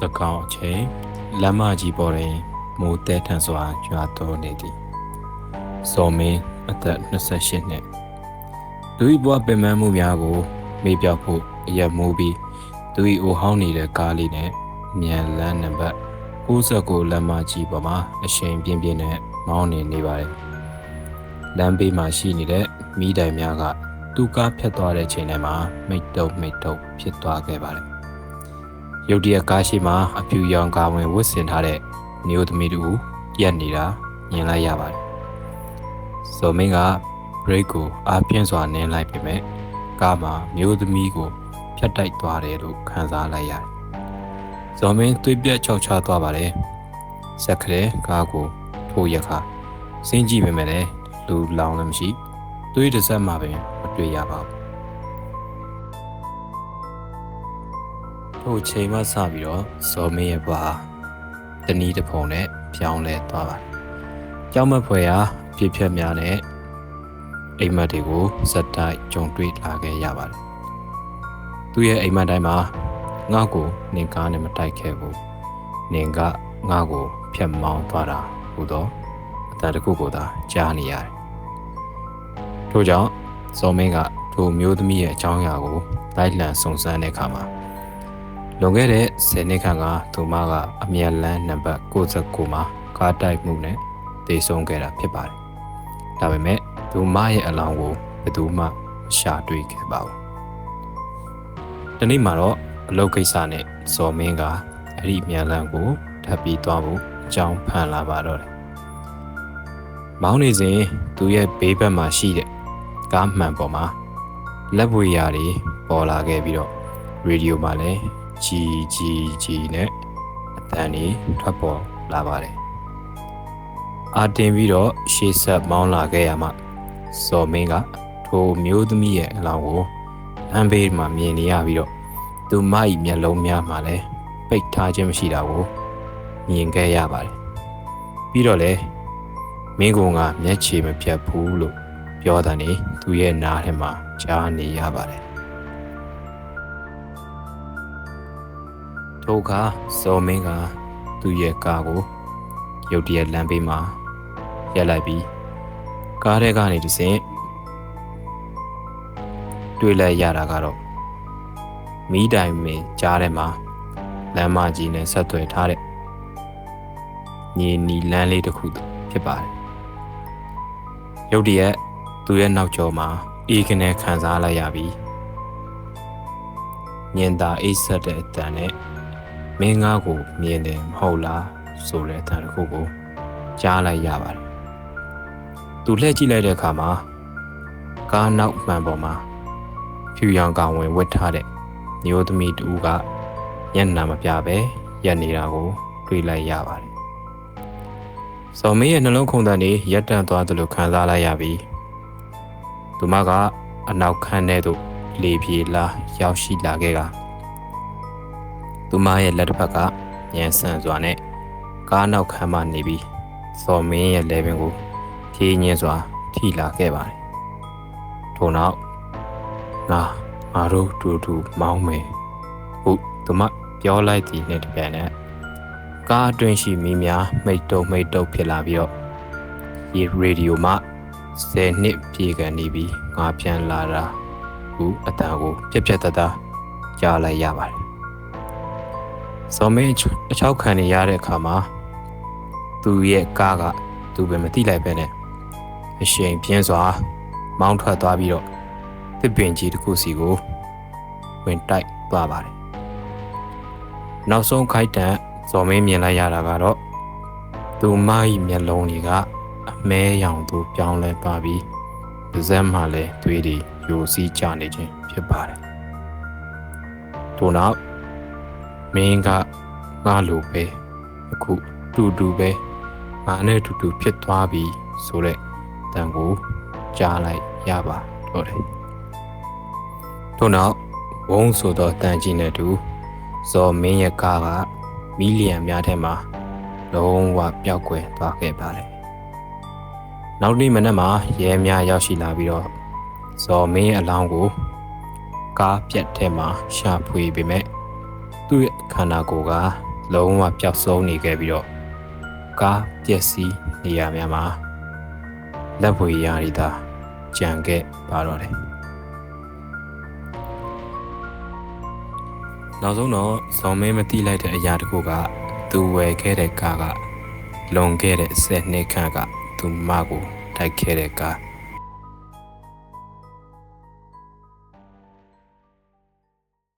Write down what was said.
တကောင်အချိန်လမ်းမကြီးပေါ်တွင်မိုးတဲထန်စွာရွာတော်နေသည်စော်မင်းအသက်28နှစ်သူ၏ဘဝပင်ပန်းမှုများကို မေ့ပြောက်ဖို့အရက်မိုးပြီးသူ၏အိုဟောင်းနေတဲ့ကားလေးနဲ့မြန်လန်းနံပါတ်69လမ်းမကြီးပေါ်မှာအရှိန်ပြင်းပြင်းနဲ့မောင်းနေနေပါတယ်လမ်းဘေးမှာရှိနေတဲ့မိတိုင်များကသူ့ကားဖြတ်သွားတဲ့ချိန်တိုင်းမှာမိတ်တုပ်မိတ်တုပ်ဖြစ်သွားခဲ့ပါတယ် ရုတ်တရက်ကားရှိမှာအဖြူရောင်ကာဝင်ဝတ်ဆင်ထားတဲ့မျိုးသမီးတူရက်နေတာမြင်လိုက်ရပါတယ်ဇော်မင်းကဘရိတ်ကိုအားပြင်းစွာနင်းလိုက်ပေမဲ့ကားမှာမျိုးသမီးကိုဖြတ်တိုက်သွားတယ်လို့ခံစားလိုက်ရတယ်ဇော်မင်းသွေးပြတ်ချောက်ချသွားပါတယ်စက်ကလေးကားကိုထိုးရက်ခါစင်းကြည့်ပေမဲ့လည်းလူလောင်လည်းမရှိသွေးတစ်စက်မှပင်မတွေ့ရပါဘူး ထိုချိန်မှစပြီးတော့ဇော်မင်းရဲ့ဘွားတနီးတစ်ဖုံနဲ့ပြောင်းလဲသွားပါတယ်ကြောက်မက်ဖွယ်ရာပြည့်ဖြတ်များနဲ့အိမ်မက်တွေကိုဇက်တိုက်ကြုံတွေ့လာခဲ့ရပါတယ်သူရဲ့အိမ်မက်တိုင်းမှာငါ့ကိုနင်ကားနဲ့မတိုက်ခဲ့ဘူးနင်ကငါ့ကိုဖြတ်မောင်းသွားတာဟူသောအတန်တစ်ခုကိုသာကြားနေရတယ်ထို့ကြောင့်ဇော်မင်းကထိုမျိုးသမီးရဲ့အကြောင်းအရာကိုလိုက်လံစုံစမ်းတဲ့အခါမှာ လွန်ခဲ့တဲ့10နှစ်ခန့်ကသူမကအမြဲလန်းနံပါတ်69မှာကားတိုက်မှုနဲ့တည်ဆုံခဲ့တာဖြစ်ပါတယ်။ဒါပေမဲ့သူမရဲ့အလောင်းကိုဘယ်သူမှမရှာတွေ့ခဲ့ပါဘူး။ဒီနေ့မှာတော့အလုပ်ကိစ္စနဲ့ဇော်မင်းကအဲ့ဒီအမြဲလန်းကိုထပ်ပြီးသွားဖို့အကြောင်းဖန်လာပါတော့တယ်။မောင်းနေစဉ်သူရဲ့ဘေးဘက်မှာရှိတဲ့ကားမှန်ပေါ်မှာလက်ဝေရာတွေပေါ်လာခဲ့ပြီးတော့ရေဒီယိုမှာလည်း ကြီးကြီးကြီးနဲ့အတန်တွေထွက်ပေါ်လာပါတယ်။အာတင်ပြီးတော့ရှေ့ဆက်မောင်းလာခဲ့ရမှစော်မင်းကထိုမျိုးသမီးရဲ့အလောင်းကိုလမ်းဘေးမှာမြင်နေရပြီးတော့သူမ၏မျက်လုံးများမှာလည်းပိတ်ထားခြင်းမရှိတာကိုမြင်ခဲ့ရပါတယ်။ပြီးတော့လေမင်းကငါမျက်ခြေမပြတ်ဘူးလို့ပြောတာနေသူရဲ့နားထဲမှာကြားနေရပါတယ် ထိုအခါစော်မင်းကသူ့ရဲ့ကားကိုရုတ်တရက်လမ်းဘေးမှာရပ်လိုက်ပြီးကားထဲကနေတစ်ဆင့်တွေ့လိုက်ရတာကတော့မီးတိုင်မင်ကြားထဲမှာလမ်းမကြီးနဲ့ဆက်သွယ်ထားတဲ့ညီနီလမ်းလေးတစ်ခုဖြစ်ပါတယ်ရုတ်တရက်သူ့ရဲ့နောက်ကျောမှာအေးကနေခံစားလိုက်ရပြီးညင်သာအိတ်ဆက်တဲ့အတန်နဲ့ မင်းငါးကိုမြင်တယ်မဟုတ်လားဆိုတဲ့အတန်တစ်ခုကိုကြားလိုက်ရပါတယ်။သူလှည့်ကြည့်လိုက်တဲ့အခါမှာကားနောက်မှန်ပေါ်မှာဖြူရောင်ကောင်ဝင်ဝတ်ထားတဲ့မျိုးသမီးတူကညံ့နာမပြပဲရက်နေတာကိုတွေ့လိုက်ရပါတယ်။ဇော်မင်းရဲ့နှလုံးခုန်တန်တွေရက်တန့်သွားသလိုခံစားလိုက်ရပြီးသူမကအနောက်ခန်းထဲသို့လေပြေလာရောက်ရှိလာခဲ့က သူမရဲ့လက်တစ်ဖက်ကညံဆန်စွာနဲ့ကားနောက်ခန်းမှနေပြီးစော်မင်းရဲ့လေပင်ကိုဖြေးညင်းစွာထိလာခဲ့ပါတယ်။ထို့နောက်ငါငါတို့တူတူမောင်းမယ်ဟုသူမပြောလိုက်သည်နဲ့တပြိုင်နက်ကားအတွင်းရှိမိများမိတ်တုံမိတ်တုံဖြစ်လာပြီးတော့ဒီရေဒီယိုမှ10နှစ်ပြေကန်နေပြီးငါပြန်လာတာဟုအတန်ကိုပြက်ပြက်တသားကြားလိုက်ရပါတယ်။ ဇော်မင်းအချောက်ခံနေရတဲ့အခါမှာသူရဲ့ကားကသူပဲမသိလိုက်ပဲနဲ့အရှိန်ပြင်းစွာ မောင်းထွက်သွားပြီးတော့တစ်ပင်ကြီးတစ်ခုစီကိုဝင်တိုက်သွားပါတယ်။နောက်ဆုံးခိုက်တန်ဇော်မင်းမြင်လိုက်ရတာကတော့သူမ၏မျက်လုံးတွေကအမဲရောင်သို့ပြောင်းလဲသွားပြီးပါးစပ်မှလည်းသွေးတွေယိုစီးကျနေခြင်းဖြစ်ပါတယ်။ထို့နောက် မင်းကငါလိုပဲအခုတူတူပဲငါနဲ့တူတူဖြစ်သွားပြီဆိုတဲ့တန်ကိုကြားလိုက်ရပါတော့တယ်။ထို့နောက်ဝုန်းဆိုတော့တန်ကြီးနဲ့တူဇော်မင်းရဲ့ကားကမီလီယံများထဲမှာလုံးဝပျောက်ကွယ်သွားခဲ့ပါတယ်။နောက်နေ့မနက်မှာရဲများရောက်ရှိလာပြီးတော့ဇော်မင်းရဲ့အလောင်းကိုကားပြက်ထဲမှာရှာဖွေပေမဲ့ သူ့ရဲ့ခန္ဓာကိုယ်ကလုံးဝပျောက်ဆုံးနေခဲ့ပြီးတော့ကားပျက်စီးနေရများမှာလက်ပွေရာရီသာကြံခဲ့ပါတော့တယ်နောက်ဆုံးတော့ဇော်မင်းမတိလိုက်တဲ့အရာတစ်ခုကသူဝယ်ခဲ့တဲ့ကားကလွန်ခဲ့တဲ့10နှစ်ခန့်ကသူမကိုတိုက်ခဲ့တဲ့ကား